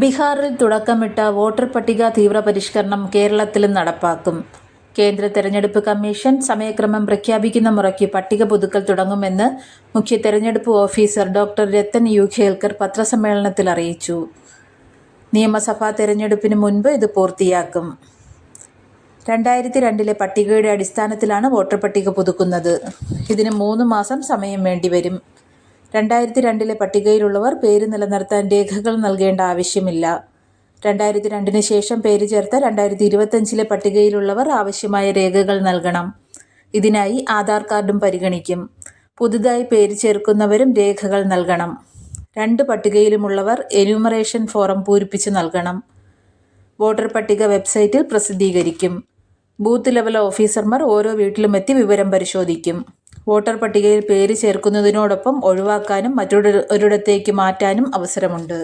ബീഹാറിൽ തുടക്കമിട്ട വോട്ടർ പട്ടിക തീവ്രപരിഷ്കരണം കേരളത്തിലും നടപ്പാക്കും. കേന്ദ്ര തെരഞ്ഞെടുപ്പ് കമ്മീഷൻ സമയക്രമം പ്രഖ്യാപിക്കുന്ന മുറയ്ക്ക് പട്ടിക പുതുക്കൽ തുടങ്ങുമെന്ന് മുഖ്യ തെരഞ്ഞെടുപ്പ് officer doctor Rathan U Kelkar പത്രസമ്മേളനത്തിൽ അറിയിച്ചു. നിയമസഭാ തെരഞ്ഞെടുപ്പിന് മുൻപ് ഇത് പൂർത്തിയാക്കും. രണ്ടായിരത്തി രണ്ടിലെ പട്ടികയുടെ അടിസ്ഥാനത്തിലാണ് വോട്ടർ പട്ടിക പുതുക്കുന്നത്. ഇതിന് മൂന്ന് മാസം സമയം വേണ്ടിവരും. രണ്ടായിരത്തി രണ്ടിലെ പട്ടികയിലുള്ളവർ പേര് നിലനിർത്താൻ രേഖകൾ നൽകേണ്ട ആവശ്യമില്ല. രണ്ടായിരത്തി രണ്ടിന് ശേഷം പേര് ചേർത്ത രണ്ടായിരത്തി ഇരുപത്തഞ്ചിലെ പട്ടികയിലുള്ളവർ ആവശ്യമായ രേഖകൾ നൽകണം. ഇതിനായി ആധാർ കാർഡും പരിഗണിക്കും. പുതുതായി പേര് ചേർക്കുന്നവരും രേഖകൾ നൽകണം. രണ്ട് പട്ടികയിലുമുള്ളവർ എന്യൂമറേഷൻ ഫോറം പൂരിപ്പിച്ച് നൽകണം. വോട്ടർ പട്ടിക വെബ്സൈറ്റിൽ പ്രസിദ്ധീകരിക്കും. ബൂത്ത് ലെവൽ ഓഫീസർമാർ ഓരോ വീട്ടിലും എത്തി വിവരം പരിശോധിക്കും. വോട്ടർ പട്ടികയിൽ പേര് ചേർക്കുന്നതിനോടൊപ്പം ഒഴിവാക്കാനും മറ്റൊരിടത്തേക്ക് മാറ്റാനും അവസരമുണ്ട്.